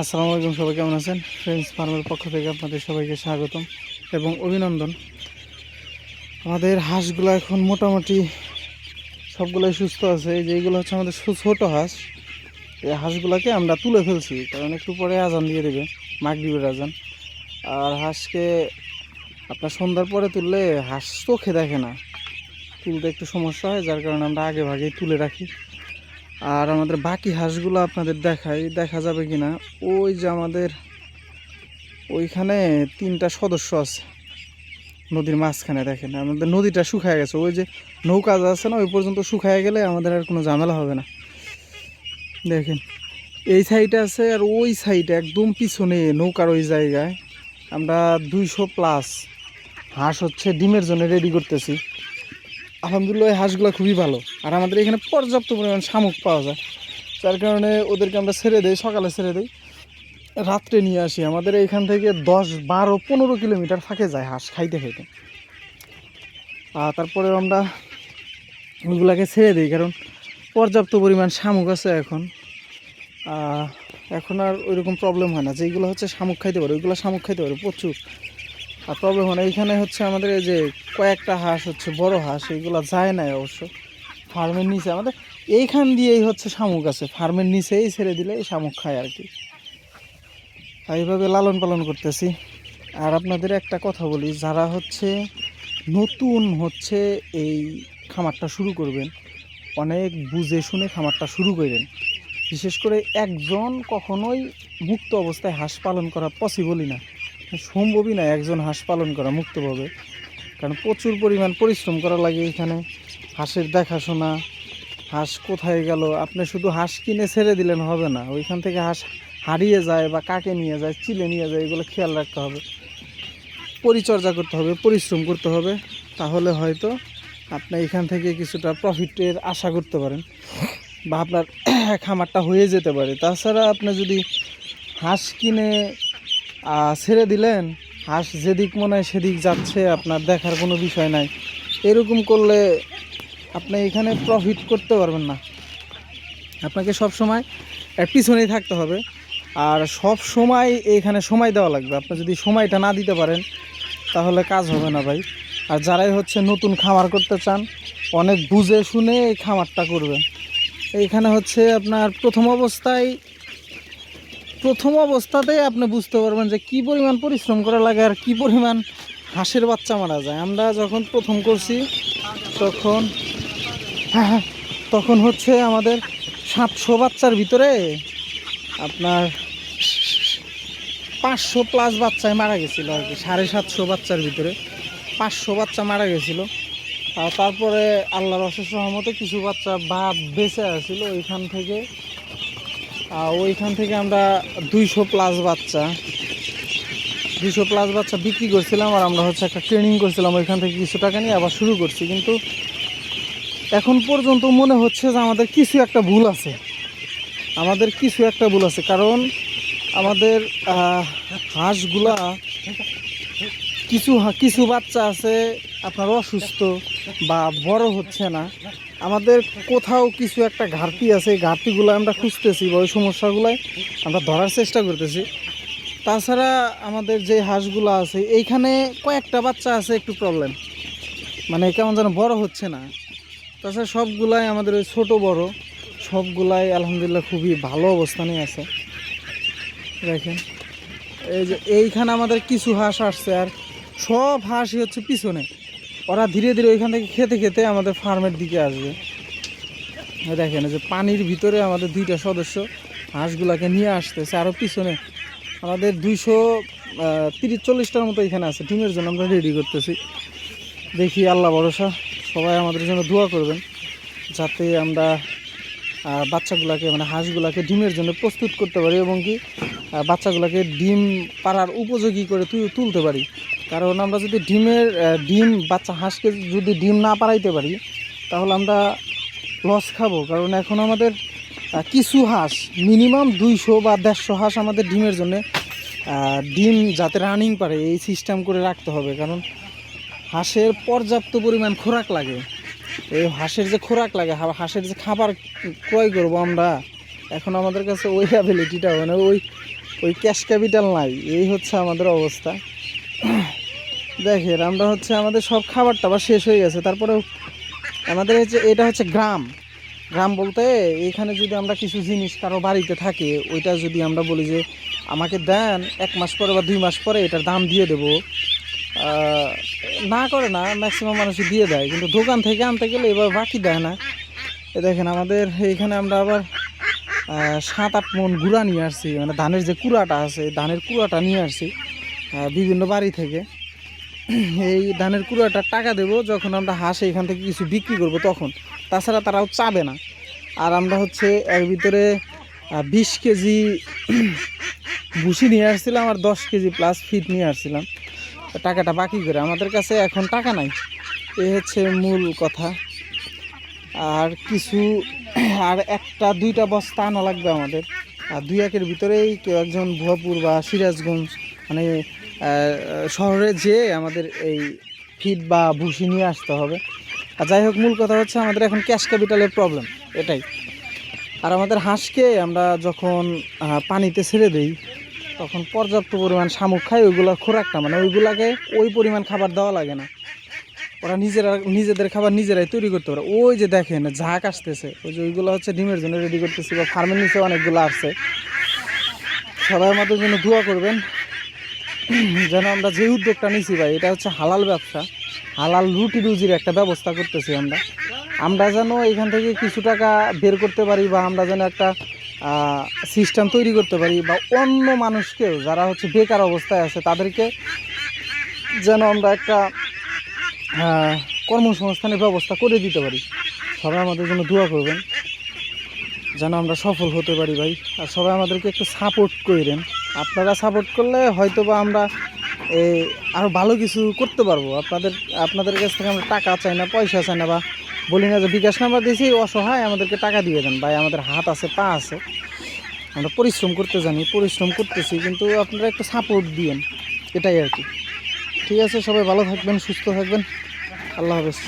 আসসালামু আলাইকুম, সবাই কেমন আছেন? ফ্রেন্ডস ফার্মের পক্ষ থেকে আপনাদের সবাইকে স্বাগতম এবং অভিনন্দন। আমাদের হাঁসগুলো এখন মোটামুটি সবগুলোই সুস্থ আছে। এই যে এইগুলো হচ্ছে আমাদের ছোট হাঁস। এই হাঁসগুলোকে আমরা তুলে ফেলছি, কারণ একটু পরে আজান দিয়ে দেবে, মাগরিবের আজান। আর হাঁসকে আপনার সন্ধ্যার পরে তুললে হাঁস চোখে দেখে না। তুলতে একটু সমস্যা হয়, যার কারণে আমরা আগে ভাগেই তুলে রাখি। আর আমাদের বাকি হাঁসগুলো আপনাদের দেখাই, দেখা যাবে কি না ওই যে আমাদের ওইখানে তিনটা সদস্য আছে নদীর মাঝখানে, দেখেন। আমাদের নদীটা শুকায় গেছে। ওই যে নৌকা আছে না, ওই পর্যন্ত শুকায় গেলে আমাদের আর কোনো ঝামেলা হবে না। দেখেন, এই সাইডে আছে আর ওই সাইডে একদম পিছনে নৌকার ওই জায়গায় আমরা দুইশো প্লাস হাঁস হচ্ছে ডিমের জন্য রেডি করতেছি। আলহামদুলিল্লাহ এই হাঁসগুলো খুবই ভালো। আর আমাদের এখানে পর্যাপ্ত পরিমাণ শামুক পাওয়া যায়। যার কারণে ওদেরকে আমরা ছেড়ে দিই, সকালে ছেড়ে দিই। রাত্রে নিয়ে আসি। আমাদের এইখান থেকে দশ, বারো, পনেরো কিলোমিটার ফাঁকে যায় হাঁস খাইতে খাইতে। আর তারপরে আমরা ওইগুলাকে ছেড়ে দিই, কারণ পর্যাপ্ত পরিমাণ শামুক আছে এখন। এখন আর ওইরকম প্রবলেম হয় না। যেগুলো হচ্ছে শামুক খাইতে পারে, ওইগুলো শামুক খাইতে পারে প্রচুর। আর প্রবলেম হয় না এইখানে হচ্ছে আমাদের এই যে কয়েকটা হাঁস হচ্ছে, বড় হাঁস এইগুলো যায় না অবশ্য। ফার্মের নিচে আমাদের এইখান দিয়েই হচ্ছে শামুক আছে। ফার্মের নিচেই ছেড়ে দিলে এই শামুক খায় আর কি। এইভাবে লালন পালন করতেছি। আর আপনাদের একটা কথা বলি, যারা হচ্ছে নতুন হচ্ছে এই খামারটা শুরু করবেন, অনেক বুঝে শুনে খামারটা শুরু করেন। বিশেষ করে একজন কখনোই মুক্ত অবস্থায় হাঁস পালন করা পসিবলই না। সম্ভবই না একজন হাঁস পালন করা মুক্তভাবে। কারণ প্রচুর পরিমাণ পরিশ্রম করা লাগে এখানে। হাঁসের দেখাশোনা, হাঁস কোথায় গেল, আপনি শুধু হাঁস কিনে ছেড়ে দিলেন হবে না। ওইখান থেকে হাঁস হারিয়ে যায় বা কাকে নিয়ে যায়, চিলে নিয়ে যায়, এগুলো খেয়াল রাখতে হবে। পরিচর্যা করতে হবে, পরিশ্রম করতে হবে, তাহলে হয়তো আপনি এখান থেকে কিছুটা প্রফিটের আশা করতে পারেন বা আপনার খামারটা হয়ে যেতে পারে। তাছাড়া আপনি যদি হাঁস কিনে ছেড়ে দিলেন? হাঁস যেদিক মনে হয় সেদিক যাচ্ছে, আপনার দেখার কোনো বিষয় নাই। এরকম করলে আপনি এখানে প্রফিট করতে পারবেন না। আপনাকে সব সময় পিছনেই থাকতে হবে। আর সব সময় এখানে সময় দেওয়া লাগবে। আপনি যদি সময়টা না দিতে পারেন, তাহলে কাজ হবে না ভাই। আর যারাই হচ্ছে নতুন খামার করতে চান, অনেক বুঝে শুনে এই খামারটা করবেন। এইখানে হচ্ছে আপনার প্রথম অবস্থায় প্রথম অবস্থাতেই আপনি বুঝতে পারবেন যে কি পরিমাণ পরিশ্রম করা লাগে আর কি পরিমাণ হাঁসের বাচ্চা মারা যায়। আমরা যখন প্রথম করছি, তখন তখন হচ্ছে আমাদের সাতশো বাচ্চার ভিতরে আপনার পাঁচশো প্লাস বাচ্চায় মারা গেছিল আর কি, সাড়ে সাতশো বাচ্চার ভিতরে পাঁচশো বাচ্চা মারা গেছিল। আর তারপরে আল্লাহর অশেষ রহমতে কিছু বাচ্চা বা বেঁচে আসছিল, ওইখান থেকে ওইখান থেকে আমরা দুইশো প্লাস বাচ্চা। দুইশো প্লাস বাচ্চা বিক্রি করছিলাম আর আমরা হচ্ছে একটা ট্রেনিং করছিলাম ওইখান থেকে কিছু টাকা নিয়ে আবার শুরু করছি। কিন্তু এখন পর্যন্ত মনে হচ্ছে যে আমাদের কিছু একটা ভুল আছে। আমাদের কিছু একটা ভুল আছে। কারণ আমাদের হাঁসগুলা কিছু কিছু বাচ্চা আছে, আপনার অসুস্থ বা বড় হচ্ছে না। আমাদের কোথাও কিছু একটা ঘাটতি আছে, এই ঘাটতিগুলো আমরা খুঁজতেছি, বা ওই সমস্যাগুলোই আমরা ধরার চেষ্টা করতেছি। তাছাড়া আমাদের যে হাঁসগুলো আছে, এইখানে কয়েকটা বাচ্চা আছে, একটু প্রবলেম মানে কেমন যেন বড় হচ্ছে না। তাছাড়া সবগুলাই আমাদের ওই ছোটো বড়, সবগুলাই আলহামদুলিল্লাহ খুবই ভালো অবস্থানে আছে। দেখেন, এই যে এইখানে আমাদের কিছু হাঁস আসছে, আর সব হাঁসই হচ্ছে পিছনে। ওরা ধীরে ধীরে ওইখান থেকে খেতে খেতে আমাদের ফার্মের দিকে আসবে। দেখেন যে পানির ভিতরে আমাদের দুইটা সদস্য হাঁসগুলাকে নিয়ে আসতেছে। আরও পিছনে আমাদের দুইশো তিরিশ, চল্লিশটার মতো এখানে আছে। ডিমের জন্য আমরা রেডি করতেছি। দেখি, আল্লাহ ভরসা, সবাই আমাদের জন্য দোয়া করবেন, যাতে আমরা বাচ্চাগুলাকে মানে হাঁসগুলাকে ডিমের জন্য প্রস্তুত করতে পারি এবং কি বাচ্চাগুলোকে ডিম পাড়ার উপযোগী করে তুলতে পারি। কারণ আমরা যদি ডিমের ডিম বাচ্চা হাঁসকে যদি ডিম না পাড়াইতে পারি, তাহলে আমরা লস খাব। কারণ এখন আমাদের কিছু হাঁস মিনিমাম দুইশো বা দেড়শো হাঁস আমাদের ডিমের জন্য ডিম যাতে রানিং পারে, এই সিস্টেম করে রাখতে হবে। কারণ হাঁসের পর্যাপ্ত পরিমাণ খোরাক লাগে। এই হাঁসের যে খোরাক লাগে হাঁসের যে খাবার ক্রয় করব আমরা, এখন আমাদের কাছে ওই অ্যাবিলিটিটা মানে ওই ওই ক্যাশ ক্যাপিটাল নাই। এই হচ্ছে আমাদের অবস্থা। দেখেন, আমরা হচ্ছে আমাদের সব খাবার টাবার শেষ হয়ে গেছে। তারপরেও আমাদের হচ্ছে এটা হচ্ছে গ্রাম। গ্রাম বলতে এখানে যদি আমরা কিছু জিনিস কারও বাড়িতে থাকে, ওইটা যদি আমরা বলি যে, আমাকে দেন, এক মাস পরে বা দুই মাস পরে এটার দাম দিয়ে দেবো। না করে না ম্যাক্সিমাম মানুষই দিয়ে দেয়। কিন্তু দোকান থেকে আনতে গেলে এবার বাকি দেয় না। এ দেখেন, আমাদের এইখানে আমরা আবার সাত, আট মন গুঁড়া নিয়ে আসছি। মানে ধানের যে কুড়াটা আছে, ধানের কুড়াটা নিয়ে আসছি বিভিন্ন বাড়ি থেকে। এই ধানের কুড়াটা টাকা দেবো, যখন আমরা হাঁস এখান থেকে কিছু বিক্রি করব তখন। তাছাড়া তারাও চাবে না। আর আমরা হচ্ছে এর ভিতরে বিশ কেজি ভুসি নিয়ে আসছিলাম আর দশ কেজি প্লাস ফিট নিয়ে আসছিলাম। টাকাটা বাকি করে। আমাদের কাছে এখন টাকা নাই। এ হচ্ছে মূল কথা। আর কিছু, আর একটা, দুইটা বস্তা আনা লাগবে আমাদের। আর দুই একের ভিতরেই কেউ একজন ভুয়াপুর বা সিরাজগঞ্জ মানে শহরে যেয়ে আমাদের এই ফিট বা ভুসি নিয়ে আসতে হবে। আর যাই হোক, মূল কথা হচ্ছে আমাদের এখন ক্যাশ ক্যাপিটালের প্রবলেম এটাই। আর আমাদের হাঁসকে আমরা যখন পানিতে ছেড়ে দেই, তখন পর্যাপ্ত পরিমাণ শামুক খাই, ওইগুলো খোরাকটা মানে ওইগুলাকে ওই পরিমাণ খাবার দেওয়া লাগে না। ওরা নিজেরা, নিজেদের খাবার নিজেরাই তৈরি করতে পারে। ওই যে দেখেন, ঝাঁক আসতেছে। ওই যে ওইগুলো হচ্ছে ডিমের জন্য রেডি করতেছি বা ফার্মের নিচে অনেকগুলো আসছে। সবাই আমাদের জন্য দোয়া করবেন। যেন আমরা যে উদ্যোগটা নিছি ভাই, এটা হচ্ছে হালাল ব্যবসা। হালাল রুটি রুজির একটা ব্যবস্থা করতেছি আমরা। আমরা যেন এখান থেকে কিছু টাকা বের করতে পারি বা আমরা যেন একটা সিস্টেম তৈরি করতে পারি বা অন্য মানুষকেও যারা হচ্ছে বেকার অবস্থায় আছে, তাদেরকে যেন আমরা একটা কর্মসংস্থানের ব্যবস্থা করে দিতে পারি। সবাই আমাদের জন্য দোয়া করবেন। যেন আমরা সফল হতে পারি ভাই। আর সবাই আমাদেরকে একটু সাপোর্ট করেন আপনারা সাপোর্ট করলে হয়তো বা আমরা এই আরও ভালো কিছু করতে পারব। আপনাদের আপনাদের কাছ থেকে আমরা টাকা চাই না, পয়সা চাই না বা বলি না যে বিকাশ নাম্বার দিয়েছি, অসহায় আমাদেরকে টাকা দিয়ে দেন। ভাই, আমাদের হাত আছে, পা আছে। আমরা পরিশ্রম করতে জানি, পরিশ্রম করতেছি, কিন্তু আপনারা একটু সাপোর্ট দিয়েন। এটাই আর কি। ঠিক আছে, সবাই ভালো থাকবেন, সুস্থ থাকবেন। আল্লাহ হাফেজ।